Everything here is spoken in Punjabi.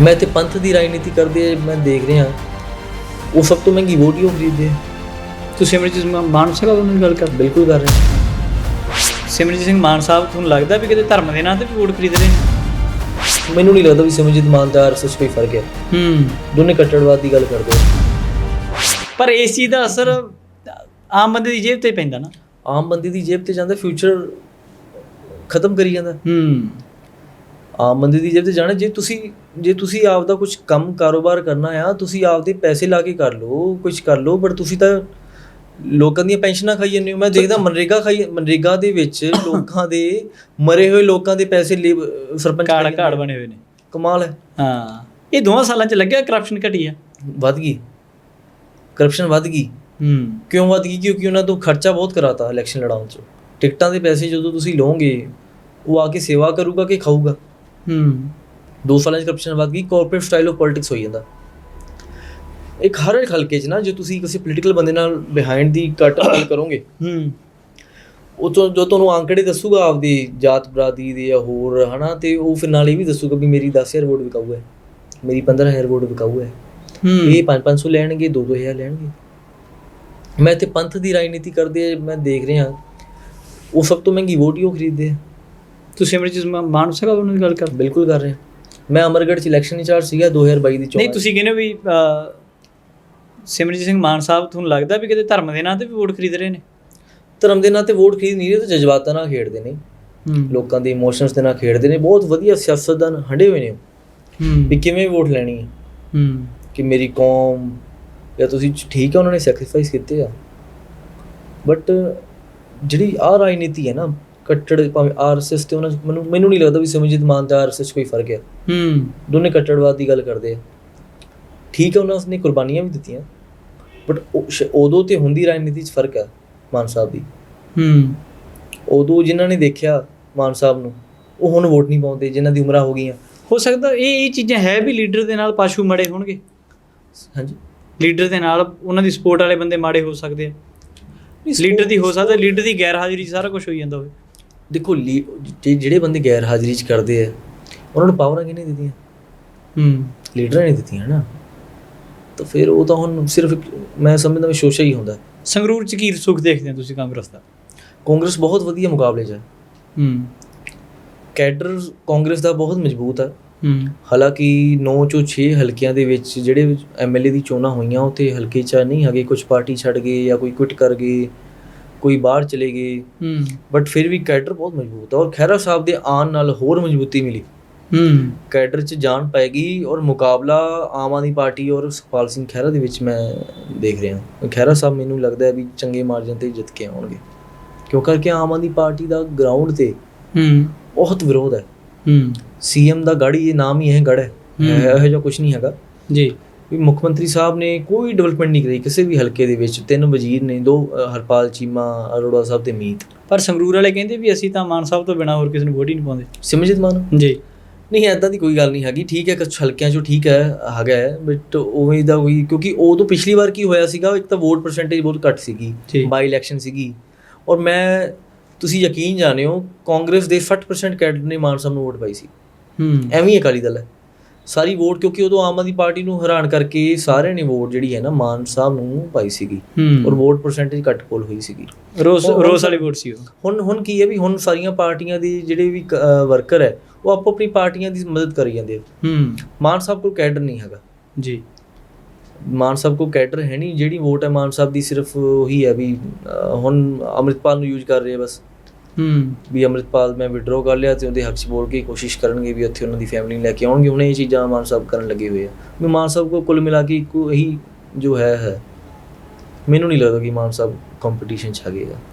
ਮੈਂ ਤੇ ਪੰਥ ਦੀ ਰਾਜਨੀਤੀ ਕਰਦੇ ਮੈਂ ਦੇਖ ਰਿਹਾ ਉਹ ਸਭ ਤੋਂ ਮਹਿੰਗੀ ਵੋਟ ਹੀ ਉਹ ਖਰੀਦਦੇ ਆ। ਤੁਸੀਂ ਸਿਮਰਜੀਤ ਸਿੰਘ ਮਾਨ ਸਾਹਿਬ ਉਹਨਾਂ ਦੀ ਗੱਲ ਕਰ ਬਿਲਕੁਲ ਕਰ ਰਹੇ। ਸਿਮਰਜੀਤ ਸਿੰਘ ਮਾਨ ਸਾਹਿਬ ਤੁਹਾਨੂੰ ਲੱਗਦਾ ਵੀ ਕਿਤੇ ਧਰਮ ਦੇ ਨਾਂ ਤੇ ਵੀ ਵੋਟ ਖਰੀਦ ਰਹੇ ਨੇ ਮੈਨੂੰ ਨਹੀਂ ਲੱਗਦਾ ਵੀ ਸਿਮਰਜੀਤ ਮਾਨ ਦਾ ਕੋਈ ਫ਼ਰਕ ਹੈ ਹੂੰ ਦੋਨੇ ਕੱਟੜਵਾਦ ਦੀ ਗੱਲ ਕਰਦੇ। ਪਰ ਇਸ ਚੀਜ਼ ਦਾ ਅਸਰ ਆਮ ਬੰਦੇ ਦੀ ਜੇਬ ਤੇ ਪੈਂਦਾ ਨਾ ਆਮ ਬੰਦੇ ਦੀ ਜੇਬ ਤੇ ਜਾਂਦਾ ਫਿਊਚਰ ਖਤਮ ਕਰੀ ਜਾਂਦਾ ਹੂੰ ਆਮ ਬੰਦੇ ਦੀ ਜੇਬ ਤੇ ਜਾਣਾ ਜੇ ਤੁਸੀਂ ਜੇ ਤੁਸੀਂ ਆਪ ਦਾ ਕੁਝ ਕੰਮ ਕਾਰੋਬਾਰ ਕਰਨਾ ਆ ਤੁਸੀਂ ਆਪਦੇ ਪੈਸੇ ਲਾ ਕੇ ਕਰ ਲਓ ਕੁਝ ਕਰ ਲਓ ਬਟ ਤੁਸੀਂ ਤਾਂ ਲੋਕਾਂ ਦੀਆਂ ਪੈਨਸ਼ਨਾਂ ਖਾਈ ਜਾਂਦੇ ਹੋ। ਮੈਂ ਦੇਖਦਾ ਮਨਰੇਗਾ ਖਾਈ ਮਨਰੇਗਾ ਦੇ ਵਿੱਚ ਲੋਕਾਂ ਦੇ ਮਰੇ ਹੋਏ ਲੋਕਾਂ ਦੇ ਪੈਸੇ ਸਰਪੰਚ ਜਾਂਦੇ ਆ। ਬਣੇ ਹੋਏ ਨੇ। ਕਮਾਲ ਹੈ। ਹਾਂ। ਇਹ ਦੋਵਾਂ ਸਾਲਾਂ ਚ ਲੱਗਿਆ ਕਰਪਸ਼ਨ ਘਟੀ ਆ? ਵੱਧ ਗਈ। ਕਰਪਸ਼ਨ ਵੱਧ ਗਈ। ਹੂੰ। ਕਿਉਂ ਵੱਧ ਗਈ? ਕਿਉਂਕਿ ਉਹਨਾਂ ਤੋਂ ਖਰਚਾ ਬਹੁਤ ਕਰਾਤਾ ਇਲੈਕਸ਼ਨ ਲੜਾਉਣ 'ਚ। ਟਿਕਟਾਂ ਦੇ ਪੈਸੇ ਜਦੋਂ ਤੁਸੀਂ ਲਓਗੇ ਉਹ ਆ ਕੇ ਸੇਵਾ ਕਰੂਗਾ ਕਿ ਖਾਊਗਾ? ਹੂੰ। ਦੋ ਸਾਲਾਂ 'ਚ ਕਰਪਸ਼ਨ ਵੱਧ ਗਈ ਕਾਰਪੋਰੇਟ ਸਟਾਈਲ ਆਫ ਪੋਲਿਟਿਕਸ ਹੋਈ ਜਾਂਦਾ। ਇੱਕ ਹਰ ਇੱਕ ਹਲਕੇ 'ਚ ਨਾ ਜੇ ਤੁਸੀਂ ਕਿਸੇ ਪੋਲੀਟੀਕਲ ਬੰਦੇ ਨਾਲ ਬਿਹਾਈਂਡ ਦੀ ਕੱਟ ਗੱਲ ਕਰੋਗੇ ਹੂੰ। ਉਹ ਤੋਂ ਜੋ ਤੁਹਾਨੂੰ ਆંકੜੇ ਦੱਸੂਗਾ ਆਪਦੀ ਜਾਤ ਬਰਾਦਰੀ ਦੇ ਜਾਂ ਹੋਰ ਹਨਾ ਤੇ ਉਹ ਫਿਰ ਨਾਲ ਇਹ ਵੀ ਦੱਸੂਗਾ ਵੀ ਮੇਰੀ 10000 ਵੋਟ ਵਿਕਾਊ ਹੈ ਮੇਰੀ 15000 ਵੋਟ ਵਿਕਾਊ ਹੈ। ਹੂੰ। ਇਹ 5-500 ਲੈਣਗੇ 2-2000 ਲੈਣਗੇ। ਮੈਂ ਤੇ ਪੰਥ ਦੀ ਰਾਜਨੀਤੀ ਕਰਦੇ ਮੈਂ ਦੇਖ ਰਿਹਾ ਉਹ ਸਭ ਤੋਂ ਮਹਿੰਗੀ ਵੋਟ ਹੀ ਉਹ ਖਰੀਦਦੇ ਆ। ਤੁਸੀਂ ਸਿਮਰਜੀਤ ਸਿੰਘ ਮਾਨ ਸਾਹਿਬ ਉਹਨਾਂ ਦੀ ਗੱਲ ਕਰ। ਬਿਲਕੁਲ ਕਰ ਰਹੇ। ਮੈਂ ਅਮਰਗੜ੍ਹ ਚ ਇਲੈਕਸ਼ਨ ਇੰਚਾਰਜ ਸੀਗਾ 2022 ਦੀ ਚੋਣ। ਨਹੀਂ ਤੁਸੀਂ ਕਹਿੰਦੇ ਵੀ ਸਿਮਰਜੀਤ ਸਿੰਘ ਮਾਨ ਸਾਹਿਬ ਤੁਹਾਨੂੰ ਲੱਗਦਾ ਵੀ ਕਿਤੇ ਧਰਮ ਦੇ ਨਾਂ ਤੇ ਵੀ ਵੋਟ ਖਰੀਦ ਰਹੇ ਨੇ? ਧਰਮ ਦੇ ਨਾਂ ਤੇ ਵੋਟ ਖਰੀਦ ਨਹੀਂ ਰਹੇ ਤੇ ਜਜ਼ਬਾਤਾਂ ਨਾਲ ਖੇਡਦੇ ਨੇ। ਲੋਕਾਂ ਦੇ ਇਮੋਸ਼ਨਸ ਦੇ ਨਾਲ ਖੇਡਦੇ ਨੇ। ਬਹੁਤ ਵਧੀਆ ਸਿਆਸਤਦਾਨ ਹੰਡੇ ਹੋਏ ਨੇ ਵੀ ਕਿਵੇਂ ਵੋਟ ਲੈਣੀ ਹੈ? ਹੂੰ। ਕਿ ਮੇਰੀ ਕੌਮ ਜਾਂ ਤੁਸੀਂ ਠੀਕ ਹੈ ਉਹਨਾਂ ਨੇ ਸੈਕਰੀਫਾਈਸ ਕੀਤੇ ਆ। ਬਟ ਜਿਹੜੀ ਆ ਰਾਜਨੀਤੀ ਹੈ ਨਾ ਕੱਟੜ ਭਾਵੇਂ ਆਰਐਸਐਸ ਤੇ ਉਹਨਾਂ 'ਚ ਮੈਨੂੰ ਮੈਨੂੰ ਨਹੀਂ ਲੱਗਦਾ ਵੀ ਸਿਮਰਜੀਤ ਮਾਨ ਤੇ ਆਰਐਸਐਸ ਕੋਈ ਫ਼ਰਕ ਹੈ ਹੂੰ। ਦੋਨੇ ਕੱਟੜਵਾਦ ਦੀ ਗੱਲ ਕਰਦੇ ਆ। ਠੀਕ ਹੈ ਉਹਨਾਂ ਨੇ ਕੁਰਬਾਨੀਆਂ ਵੀ ਦਿੱਤੀਆਂ ਬਟ ਉਦੋਂ ਤੇ ਹੁੰਦੀ ਰਾਜਨੀਤੀ 'ਚ ਫ਼ਰਕ ਹੈ ਮਾਨ ਸਾਹਿਬ ਦੀ। ਹੂੰ। ਉਦੋਂ ਜਿਨ੍ਹਾਂ ਨੇ ਦੇਖਿਆ ਮਾਨ ਸਾਹਿਬ ਨੂੰ ਉਹ ਹੁਣ ਵੋਟ ਨਹੀਂ ਪਾਉਂਦੇ ਜਿਨ੍ਹਾਂ ਦੀ ਉਮਰਾਂ ਹੋ ਗਈਆਂ। ਹੋ ਸਕਦਾ ਇਹ ਇਹ ਚੀਜ਼ਾਂ ਹੈ ਵੀ ਲੀਡਰ ਦੇ ਨਾਲ ਪਾਸ਼ੂ ਮੜੇ ਹੋਣਗੇ। ਹਾਂਜੀ। ਲੀਡਰ ਦੇ ਨਾਲ ਉਹਨਾਂ ਦੀ ਸਪੋਰਟ ਵਾਲੇ ਬੰਦੇ ਮਾੜੇ ਹੋ ਸਕਦੇ ਆ। ਲੀਡਰ ਦੀ ਹੋ ਸਕਦਾ ਲੀਡਰ ਦੀ ਗੈਰ ਹਾਜ਼ਰੀ ਸਾਰਾ ਕੁਝ ਹੋਈ ਜਾਂਦਾ ਹੋਵੇ। ਦੇਖੋ ਜਿਹੜੇ ਬੰਦੇ ਗੈਰ ਹਾਜ਼ਰੀ 'ਚ ਕਰਦੇ ਆ ਉਹਨਾਂ ਨੂੰ ਪਾਵਰਾਂ ਕਿਹਨੇ ਦਿੱਤੀਆਂ? ਹੂੰ। ਲੀਡਰਾਂ ਨੇ ਦਿੱਤੀਆਂ ਨਾ ਤਾਂ ਫਿਰ ਉਹ ਤਾਂ ਹੁਣ ਸਿਰਫ ਮੈਂ ਸਮਝਦਾ ਵੀ ਸ਼ੋਸ਼ਾ ਹੀ ਹੁੰਦਾ। ਸੰਗਰੂਰ ਚ ਕੀ ਸੁੱਖ ਦੇਖਦੇ ਹੋ ਤੁਸੀਂ ਕਾਂਗਰਸ ਦਾ? ਕਾਂਗਰਸ ਬਹੁਤ ਵਧੀਆ ਮੁਕਾਬਲੇ 'ਚ ਹੈ। ਹੂੰ। ਕੈਡਰ ਕਾਂਗਰਸ ਦਾ ਬਹੁਤ ਮਜ਼ਬੂਤ ਹੈ ਹੂੰ। ਹਾਲਾਂਕਿ 9 ਚੋਂ 6 ਹਲਕਿਆਂ ਦੇ ਵਿੱਚ ਜਿਹੜੇ ਐਮਐਲਏ ਦੀ ਚੋਣਾਂ ਹੋਈਆਂ ਉੱਥੇ ਹਲਕੇ 'ਚ ਨਹੀਂ ਹੈਗੇ ਕੁਝ ਪਾਰਟੀ ਛੱਡ ਗਏ ਜਾਂ ਕੋਈ ਕੁਇਟ ਕਰ ਗਏ। ਕੋਈ ਬਾਹਰ ਚਲੇ ਗਏ। ਹੂੰ। ਬਟ ਫਿਰ ਵੀ ਕੈਡਰ ਬਹੁਤ ਮਜ਼ਬੂਤ ਹੈ ਔਰ ਖਹਿਰਾ ਸਾਹਿਬ ਦੇ ਆਉਣ ਨਾਲ ਹੋਰ ਮਜ਼ਬੂਤੀ ਮਿਲੀ। ਹੂੰ। ਕੈਡਰ 'ਚ ਜਾਨ ਪਾਏਗੀ ਔਰ ਮੁਕਾਬਲਾ ਆਮ ਆਦਮੀ ਪਾਰਟੀ ਔਰ ਸੁਖਪਾਲ ਸਿੰਘ ਖਹਿਰਾ ਦੇ ਵਿੱਚ ਮੈਂ ਦੇਖ ਰਿਹਾ। ਖਹਿਰਾ ਸਾਹਿਬ ਮੈਨੂੰ ਲੱਗਦਾ ਹੈ ਵੀ ਚੰਗੇ ਮਾਰਜਨ ਤੇ ਜਿੱਤ ਕੇ ਆਉਣਗੇ। ਕਿਉਂ ਕਰਕੇ ਆਮ ਆਦਮੀ ਪਾਰਟੀ ਦਾ ਗਰਾਊਂਡ ਤੇ ਹੂੰ। ਬਹੁਤ ਵਿਰੋਧ ਹੈ। ਹੂੰ। ਸੀਐਮ ਦਾ ਗਾੜੀ ਇਹ ਨਾਮ ਹੀ ਹੈ ਗੜ ਹੈ। ਹੂੰ। ਇਹੋ ਜਿਹਾ ਕੁਝ ਨਹੀਂ ਹੈਗਾ। ਜੀ। ਵੀ ਮੁੱਖ ਮੰਤਰੀ ਸਾਹਿਬ ਨੇ ਕੋਈ ਡਿਵੈਲਪਮੈਂਟ ਨਹੀਂ ਕਰੀ ਕਿਸੇ ਵੀ ਹਲਕੇ ਦੇ ਵਿੱਚ। ਤਿੰਨ ਵਜ਼ੀਰ ਨੇ ਦੋ ਹਰਪਾਲ ਚੀਮਾ ਅਰੋੜਾ ਸਾਹਿਬ ਤੇ ਮੀਤ। ਪਰ ਸੰਗਰੂਰ ਵਾਲੇ ਕਹਿੰਦੇ ਵੀ ਅਸੀਂ ਤਾਂ ਮਾਨ ਸਾਹਿਬ ਤੋਂ ਬਿਨਾ ਹੋਰ ਕਿਸੇ ਨੂੰ ਵੋਟ ਹੀ ਨਹੀਂ ਪਾਉਂਦੇ। ਸਿਮਰਜੀਤ ਮਾਨ? ਜੀ। ਨਹੀਂ ਐਦਾਂ ਦੀ ਕੋਈ ਗੱਲ ਨਹੀਂ ਹੈਗੀ। ਠੀਕ ਹੈ ਕੁਛ ਹਲਕਿਆਂ 'ਚੋਂ ਠੀਕ ਹੈ ਹੈਗਾ ਬਟ ਉਵੇਂ ਦਾ ਕੋਈ ਕਿਉਂਕਿ ਉਦੋਂ ਪਿਛਲੀ ਵਾਰ ਕੀ ਹੋਇਆ ਸੀਗਾ ਇੱਕ ਤਾਂ ਵੋਟ ਪਰਸੈਂਟੇਜ ਬਹੁਤ ਘੱਟ ਸੀਗੀ। ਬਾਈ ਇਲੈਕਸ਼ਨ ਸੀਗੀ। ਔਰ ਮੈਂ ਤੁਸੀਂ ਯਕੀਨ ਜਾਣਿਓ ਕਾਂਗਰਸ ਦੇ 60% ਕੈਡਰ ਨੇ ਮਾਨ ਸਾਹਿਬ ਨੂੰ ਵੋਟ ਪਾਈ ਸੀ। ਹੂੰ। ਐਵੇਂ ਹੀ ਅਕਾਲੀ ਦਲ ਹੈ। ਸਾਰੀ ਵੋਟ ਕਿਉਂਕਿ ਉਦੋਂ ਆਮ ਆਦਮੀ ਪਾਰਟੀ ਨੂੰ ਹੈਰਾਨ ਕਰਕੇ ਸਾਰਿਆਂ ਨੇ ਵੋਟ ਜਿਹੜੀ ਹੈ ਨਾ ਮਾਨ ਸਾਹਿਬ ਨੂੰ ਪਾਈ ਸੀਗੀ ਔਰ ਵੋਟ ਪਰਸੈਂਟੇਜ ਘੱਟ ਕੋਲ ਹੋਈ ਸੀਗੀ। ਰੋਸ ਰੋਸ ਵਾਲੀ ਵੋਟ ਸੀ ਉਹ। ਹੁਣ ਹੁਣ ਕੀ ਹੈ ਵੀ ਹੁਣ ਸਾਰੀਆਂ ਪਾਰਟੀਆਂ ਦੀ ਜਿਹੜੇ ਵੀ ਵਰਕਰ ਹੈ ਉਹ ਆਪੋ ਆਪਣੀ ਪਾਰਟੀਆਂ ਦੀ ਮਦਦ ਕਰੀ ਜਾਂਦੇ ਹੂੰ। ਮਾਨ ਸਾਹਿਬ ਕੋਲ ਕੈਡਰ ਨਹੀਂ ਹੈਗਾ। ਜੀ। ਮਾਨ ਸਾਹਿਬ ਕੋਲ ਕੈਡਰ ਹੈ ਨਹੀਂ ਜਿਹੜੀ ਵੋਟ ਹੈ ਮਾਨ ਸਾਹਿਬ ਦੀ ਸਿਰਫ ਉਹੀ ਹੈ ਵੀ ਹੁਣ ਅੰਮ੍ਰਿਤਪਾਲ ਨੂੰ ਯੂਜ਼ ਕਰ ਰਹੇ ਬਸ। ਹੂੰ। ਵੀ ਅੰਮ੍ਰਿਤਪਾਲ ਮੈਂ ਵਿਡਰੋ ਕਰ ਲਿਆ ਤੇ ਉਹਦੇ ਹੱਕ 'ਚ ਬੋਲ ਕੇ ਕੋਸ਼ਿਸ਼ ਕਰਨਗੇ ਵੀ ਉੱਥੇ ਉਹਨਾਂ ਦੀ ਫੈਮਿਲੀ ਨੂੰ ਲੈ ਕੇ ਆਉਣਗੇ। ਹੁਣ ਇਹ ਚੀਜ਼ਾਂ ਮਾਨ ਸਾਹਿਬ ਕਰਨ ਲੱਗੇ ਹੋਏ ਆ। ਵੀ ਮਾਨ ਸਾਹਿਬ ਕੋਲ ਕੁੱਲ ਮਿਲਾ ਕੇ ਇੱਕੋ ਇਹੀ ਜੋ ਹੈ ਹੈ। ਮੈਨੂੰ ਨਹੀਂ ਲੱਗਦਾ ਕਿ ਮਾਨ ਸਾਹਿਬ ਕੰਪੀਟੀਸ਼ਨ 'ਚ ਹੈਗੇ ਆ।